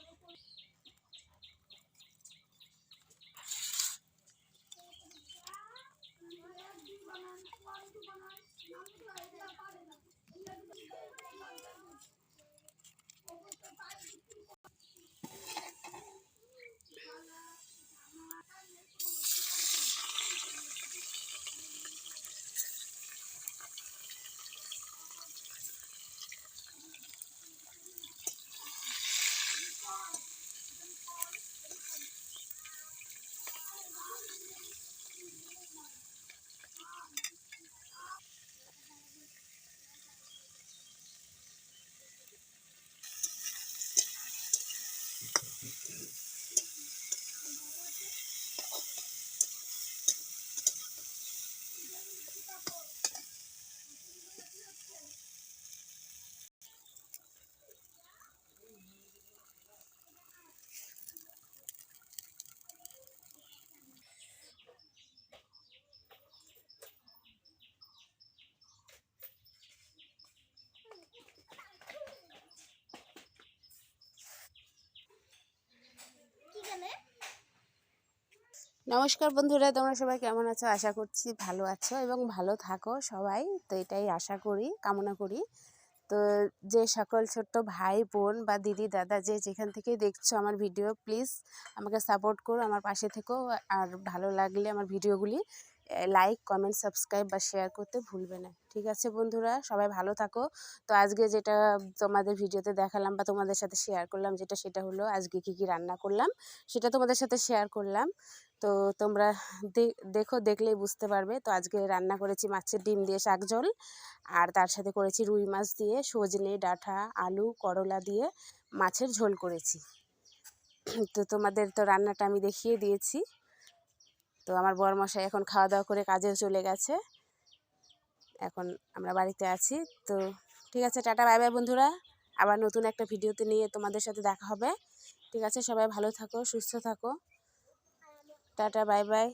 Thank you. নমস্কার বন্ধুরা, তোমরা সবাই কেমন আছো? আশা করছি ভালো আছো এবং ভালো থাকো সবাই। তো এটাই আশা করি, কামনা করি। তো যে সকল ছোট্ট ভাই, বোন বা দিদি, দাদা, যে যেখান থেকে দেখছ আমার ভিডিও, প্লিজ আমাকে সাপোর্ট করো, আমার পাশে থেকো। আর ভালো লাগলে আমার ভিডিওগুলি লাইক কমেন্ট সাবস্ক্রাইব বা শেয়ার করতে ভুলবে না। ঠিক আছে বন্ধুরা? সবাই ভালো থাকো। তো আজকে যেটা তোমাদের ভিডিওতে দেখালাম বা তোমাদের সাথে শেয়ার করলাম যেটা, সেটা হলো আজকে কী কী রান্না করলাম, সেটা তোমাদের সাথে শেয়ার করলাম। তো তোমরা দেখো, দেখলেই বুঝতে পারবে। তো আজকে রান্না করেছি মাছের ডিম দিয়ে শাক ঝোল, আর তার সাথে করেছি রুই মাছ দিয়ে সজনে ডাঁটা আলু, করলা দিয়ে মাছের ঝোল করেছি। তো তোমাদের তো রান্নাটা আমি দেখিয়ে দিয়েছি। তো আমার বরমশাই এখন খাওয়া দাওয়া করে কাজেও চলে গেছে। এখন আমরা বাড়িতে আছি। তো ঠিক আছে, টাটা, বাই বাই, বন্ধুরা। আবার নতুন একটা ভিডিওতে নিয়ে তোমাদের সাথে দেখা হবে। ঠিক আছে, সবাই ভালো থাকো, সুস্থ থাকো। Tata, bye bye.